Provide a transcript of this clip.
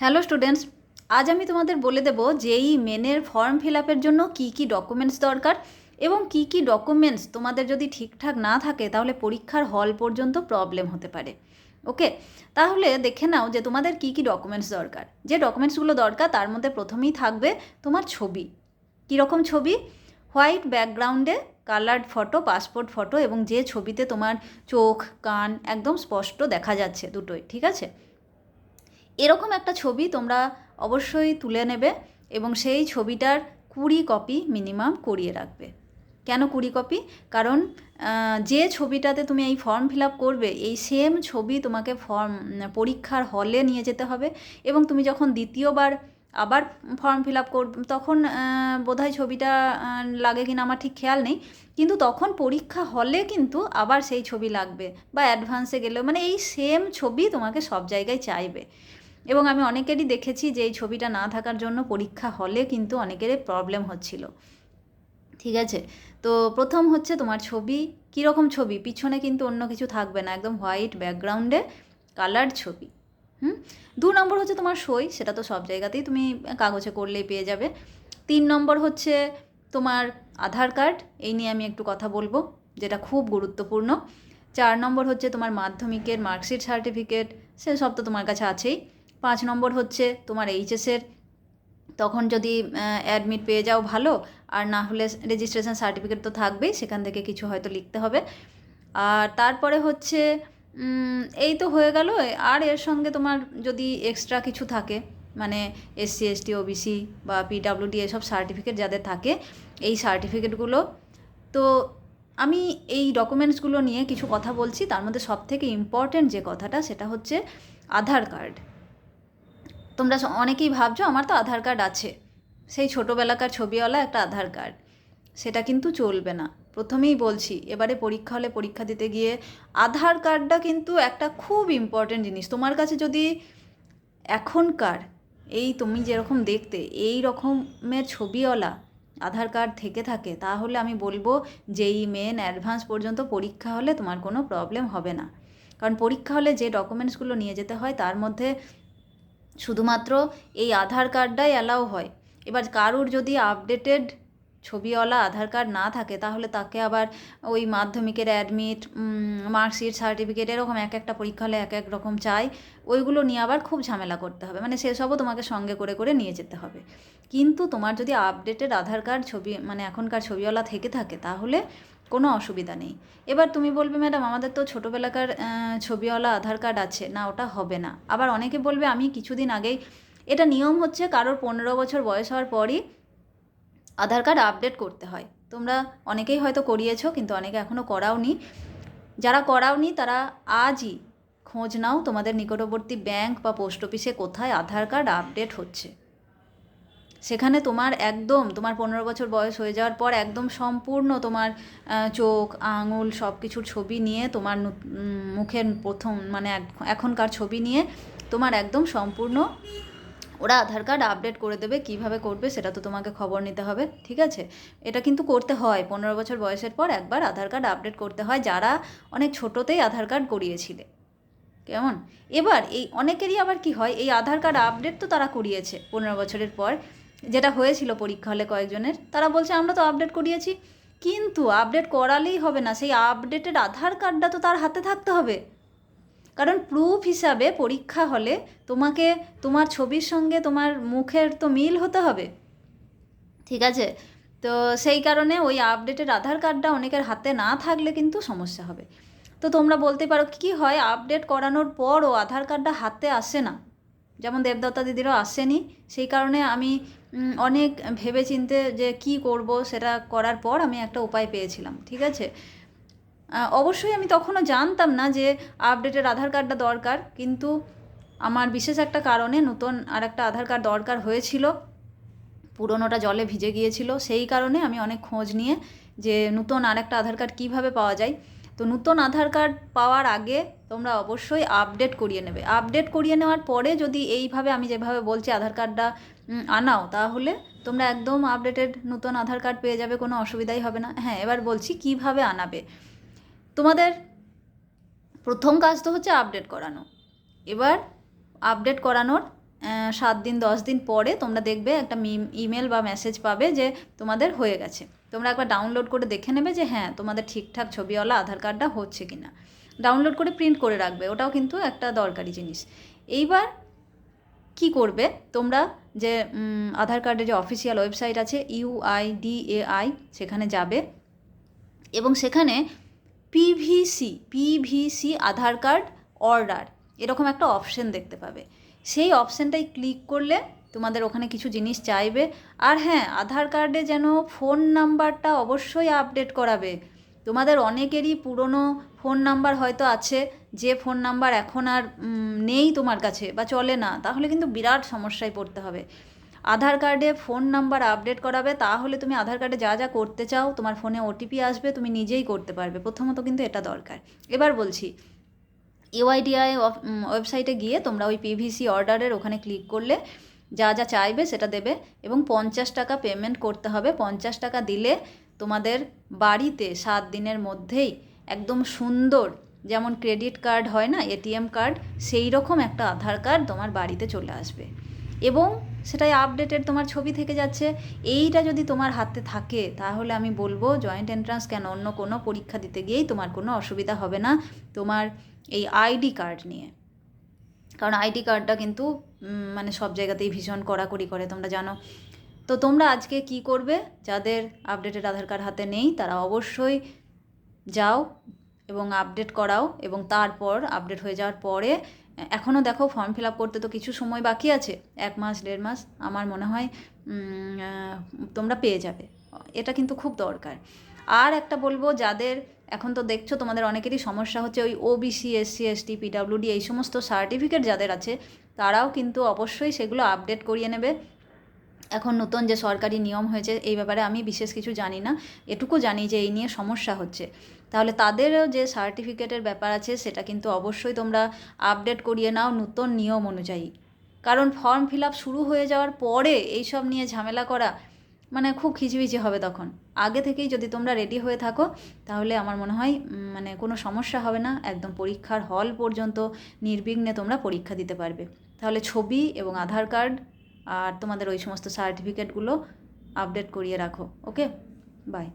Hello students, আজ আমি তোমাদের বলে দেবো যেই মেনের ফর্ম ফিল আপের জন্য কি কি ডকুমেন্টস দরকার এবং কি কি ডকুমেন্টস তোমাদের যদি ঠিকঠাক না থাকে তাহলে পরীক্ষার হল পর্যন্ত প্রবলেম হতে পারে। ওকে? তাহলে দেখে নাও যে তোমাদের কি কি ডকুমেন্টস দরকার। যে ডকুমেন্টসগুলো দরকার তার মধ্যে প্রথমেই থাকবে তোমার ছবি। কীরকম ছবি? হোয়াইট ব্যাকগ্রাউন্ডে কালার্ড ফটো, পাসপোর্ট ফটো এবং যে ছবিতে তোমার চোখ, কান একদম স্পষ্ট দেখা যাচ্ছে দুটোই, ঠিক আছে? এরকম একটা ছবি তোমরা অবশ্যই তুলে নেবে এবং সেই ছবিটার কুড়ি কপি মিনিমাম করিয়ে রাখবে। কেন কুড়ি কপি? কারণ যে ছবিটাতে তুমি এই ফর্ম ফিল আপ করবে, এই সেম ছবি তোমাকে ফর্ম, পরীক্ষার হলে নিয়ে যেতে হবে এবং তুমি যখন দ্বিতীয়বার আবার ফর্ম ফিল আপ করবে, তখন বোধহয় ছবিটা লাগে কিনা আমার ঠিক খেয়াল নেই। কিন্তু তখন পরীক্ষা হলে কিন্তু আবার সেই ছবি লাগবে বা অ্যাডভান্সে গেলেও মানে এই সেম ছবি তোমাকে সব জায়গায় চাইবে। এবং আমি অনেকেরই দেখেছি যে এই ছবিটা না থাকার জন্য পরীক্ষা হলে কিন্তু অনেকেরই প্রবলেম হচ্ছিল। ঠিক আছে? তো প্রথম হচ্ছে তোমার ছবি, কীরকম ছবি? পিছনে কিন্তু অন্য কিছু থাকবে না, একদম হোয়াইট ব্যাকগ্রাউন্ডে কালার ছবি। হুম? দু নম্বর হচ্ছে তোমার সই, সেটা তো সব জায়গাতেই তুমি কাগজে করলেই পেয়ে যাবে। তিন নম্বর হচ্ছে তোমার আধার কার্ড, এই নিয়ে আমি একটু কথা বলব, যেটা খুব গুরুত্বপূর্ণ। চার নম্বর হচ্ছে তোমার মাধ্যমিকের মার্কশিট সার্টিফিকেট সে সব তো তোমার কাছে আছেই। পাঁচ নম্বর হচ্ছে তোমার এইচএসের তখন যদি অ্যাডমিট পেয়ে যাও ভালো, আর না হলে রেজিস্ট্রেশন সার্টিফিকেট তো থাকবেই, সেখান থেকে কিছু হয়তো লিখতে হবে। আর তারপরে হচ্ছে এই তো হয়ে গেল, আর এর সঙ্গে তোমার যদি এক্সট্রা কিছু থাকে মানে এসসি এসটি ওবিসি বা পিডাব্লিউডি এসব সার্টিফিকেট যাদের থাকে, এই সার্টিফিকেটগুলো তো আমি এই ডকুমেন্টসগুলো নিয়ে কিছু কথা বলছি। তার মধ্যে সব থেকে ইম্পর্ট্যান্ট যে কথাটা, সেটা হচ্ছে আধার কার্ড তোমরা অনেকেই ভাবছ আমার তো আধার কার্ড আছে। সেই ছোটোবেলাকার ছবিওয়ালা একটা আধার কার্ড। সেটা কিন্তু চলবে না। প্রথমেই বলছি, এবারে পরীক্ষা হলে পরীক্ষা দিতে গিয়ে আধার কার্ডটা কিন্তু একটা খুব ইম্পর্ট্যান্ট জিনিস। তোমার কাছে যদি এখনকার, এই তুমি যেরকম দেখতে, এই রকমের ছবিওয়ালা আধার কার্ড থেকে থাকে, তাহলে আমি বলব যেই মেন অ্যাডভান্স পর্যন্ত পরীক্ষা হলে তোমার কোনো প্রবলেম হবে না। কারণ পরীক্ষা হলে যে ডকুমেন্টসগুলো নিয়ে যেতে হয়, তার মধ্যে শুধুমাত্র এই আধার কার্ডটাই অ্যালাউ হয়। এবার কারুর যদি আপডেটেড ছবিওয়ালা আধার কার্ড না থাকে, তাহলে তাকে আবার ওই মাধ্যমিকের অ্যাডমিট মার্কশিট সার্টিফিকেট এরকম এক একটা পরীক্ষা হলে এক এক রকম চাই। ওইগুলো নিয়ে আবার খুব ঝামেলা করতে হবে। মানে সেসবও তোমাকে সঙ্গে করে করে নিয়ে যেতে হবে। কিন্তু তোমার যদি আপডেটেড আধার কার্ড ছবি মানে এখনকার ছবিওয়ালা থেকে থাকে, তাহলে কোনো অসুবিধা নেই। এবার তুমি বলবে, ম্যাডাম, আমাদের তো ছোটোবেলাকার ছবিওয়ালা আধার কার্ড আছে। না, ওটা হবে না। আবার অনেকে বলবে, আমি কিছুদিন আগেই, এটা নিয়ম হচ্ছে কারোর পনেরো বছর বয়স হওয়ার পরই আধার কার্ড আপডেট করতে হয়। তোমরা অনেকেই হয়তো করিয়েছো, কিন্তু অনেকে এখনও করাওনি। যারা করাওনি, তারা আজই খোঁজ নাও তোমাদের নিকটবর্তী ব্যাংক বা পোস্ট অফিসে কোথায় আধার কার্ড আপডেট হচ্ছে। সেখানে তোমার একদম, তোমার পনেরো বছর বয়স হয়ে যাওয়ার পর একদম সম্পূর্ণ তোমার চোখ, আঙুল সব কিছুর ছবি নিয়ে তোমার মুখের প্রথম মানে এখনকার ছবি নিয়ে তোমার একদম সম্পূর্ণ ওরা আধার কার্ড আপডেট করে দেবে, কীভাবে করবে সেটা তো তোমাকে খবর নিতে হবে, ঠিক আছে? এটা কিন্তু করতে হয়। পনেরো বছর বয়সের পর একবার আধার কার্ড আপডেট করতে হয়, যারা অনেক ছোটোতেই আধার কার্ড করিয়েছিলে। কেমন? এবার এই অনেকেরই আবার কি হয়, এই আধার কার্ড আপডেট তো তারা করিয়েছে পনেরো বছরের পর। যেটা হয়েছিল পরীক্ষা হলে কয়েকজনের, তারা বলছে, আমরা তো আপডেট করিয়েছি। কিন্তু আপডেট করালেই হবে না, সেই আপডেটেড আধার কার্ডটা তো তার হাতে থাকতে হবে। কারণ প্রুফ হিসাবে পরীক্ষা হলে তোমাকে, তোমার ছবির সঙ্গে তোমার মুখের তো মিল হতে হবে। ঠিক আছে? তো সেই কারণে ওই আপডেটের আধার কার্ডটা অনেকের হাতে না থাকলে কিন্তু সমস্যা হবে। তো তোমরা বলতে পারো কি হয়? আপডেট করানোর পরও আধার কার্ডটা হাতে আসে না। যেমন দেবদত্তা দিদিরও আসেনি। সেই কারণে আমি অনেক ভেবে চিনতে যে কি করব সেটা করার পর আমি একটা উপায় পেয়েছিলাম। ঠিক আছে? অবশ্যই আমি তখনও জানতাম না যে আপডেটের আধার কার্ডটা দরকার, কিন্তু আমার বিশেষ একটা কারণে নতুন আর একটা আধার কার্ড দরকার হয়েছিল। পুরনোটা জলে ভিজে গিয়েছিল, সেই কারণে আমি অনেক খোঁজ নিয়ে যে নতুন আরেকটা আধার কার্ড কীভাবে পাওয়া যায়। তো নতুন আধার কার্ড পাওয়ার আগে তোমরা অবশ্যই আপডেট করিয়ে নেবে। আপডেট করিয়ে নেওয়ার পরে যদি এইভাবে আমি যেভাবে বলছি আধার কার্ডটা আনাও, তাহলে তোমরা একদম আপডেটেড নতুন আধার কার্ড পেয়ে যাবে, কোনো অসুবিধাই হবে না। হ্যাঁ এবার বলছি কীভাবে আনাবে? তোমাদের প্রথম কাজ তো হচ্ছে আপডেট করানো। এবার আপডেট করানোর সাত দিন, দশ দিন পরে তোমরা দেখবে একটা ইমেল বা মেসেজ পাবে যে তোমাদের হয়ে গেছে। তোমরা একবার ডাউনলোড করে দেখে নেবে যে হ্যাঁ তোমাদের ঠিকঠাক ছবিওয়ালা আধার কার্ডটা হচ্ছে কি না ডাউনলোড করে প্রিন্ট করে রাখবে, ওটাও কিন্তু একটা দরকারি জিনিস। এইবার কি করবে? তোমরা যে আধার কার্ডের যে অফিসিয়াল ওয়েবসাইট আছে ইউআইডিএআই সেখানে যাবে এবং সেখানে PVC PVC Aadhaar card order এরকম একটা অপশন দেখতে পাবে। সেই অপশানটাই ক্লিক করলে তোমাদের ওখানে কিছু জিনিস চাইবে। আর হ্যাঁ আধার কার্ডে যেন ফোন নাম্বারটা অবশ্যই আপডেট করাবে। তোমাদের অনেকেরই পুরনো ফোন নাম্বার হয়তো আছে, যে ফোন নাম্বার এখন আর নেই তোমার কাছে বা চলে না, তাহলে কিন্তু বিরাট সমস্যায় পড়তে হবে। আধার কার্ডে ফোন নাম্বার আপডেট করাবে, তাহলে তুমি আধার কার্ডে যা যা করতে চাও, তোমার ফোনে ওটিপি আসবে, তুমি নিজেই করতে পারবে। প্রথমত কিন্তু এটা দরকার। এবার বলছি ইউআইডিআই ওয়েবসাইটে গিয়ে তোমরা ওই পিভিসি অর্ডারের ওখানে ক্লিক করলে যা যা চাইবে সেটা দেবে এবং পঞ্চাশ টাকা পেমেন্ট করতে হবে। পঞ্চাশ টাকা দিলে তোমাদের বাড়িতে সাত দিনের মধ্যেই একদম সুন্দর যেমন ক্রেডিট কার্ড হয় না এটিএম কার্ড, সেই রকম একটা আধার কার্ড তোমার বাড়িতে চলে আসবে। এবং সেটাই আপডেটেড তোমার ছবি থেকে যাচ্ছে। এইটা যদি তোমার হাতে থাকে, তাহলে আমি বলব জয়েন্ট এন্ট্রান্স কেন অন্য কোনো পরীক্ষা দিতে গিয়েই তোমার কোনো অসুবিধা হবে না তোমার এই আইডি কার্ড নিয়ে। কারণ আইডি কার্ডটা কিন্তু মানে সব জায়গাতেই ভীষণ কড়াকড়ি করে, তোমরা জানো। তো তোমরা আজকে কি করবে? যাদের আপডেটেড আধার কার্ড হাতে নেই, তারা অবশ্যই যাও এবং আপডেট করাও এবং তারপর আপডেট হয়ে যাওয়ার পরে এখনও দেখো ফর্ম ফিল আপ করতে তো কিছু সময় বাকি আছে, এক মাস, দেড় মাস, আমার মনে হয় তোমরা পেয়ে যাবে। এটা কিন্তু খুব দরকার। আর একটা বলব, যাদের এখন তো দেখছ তোমাদের অনেকেরই সমস্যা হচ্ছে ওই ওবিসি এসসি এসটি পিডাব্লিউডি এই সমস্ত সার্টিফিকেট যাদের আছে, তারাও কিন্তু অবশ্যই সেগুলো আপডেট করিয়ে নেবে। এখন নতুন যে সরকারি নিয়ম হয়েছে, এই ব্যাপারে আমি বিশেষ কিছু জানি না। এটুকু জানি যে এই নিয়ে সমস্যা হচ্ছে। তাহলে তাদেরও যে সার্টিফিকেটের ব্যাপার আছে, সেটা কিন্তু অবশ্যই তোমরা আপডেট করিয়ে নাও নতুন নিয়ম অনুযায়ী। কারণ ফর্ম ফিল আপ শুরু হয়ে যাওয়ার পরে এইসব নিয়ে ঝামেলা করা মানে খুব খিচিবিচি হবে তখন। আগে থেকেই যদি তোমরা রেডি হয়ে থাকো, তাহলে আমার মনে হয় মানে কোনো সমস্যা হবে না। একদম পরীক্ষার হল পর্যন্ত নির্বিঘ্নে তোমরা পরীক্ষা দিতে পারবে। তাহলে ছবি এবং আধার কার্ড আর তোমাদের ওই সমস্ত সার্টিফিকেটগুলো আপডেট করিয়ে রাখো ওকে বাই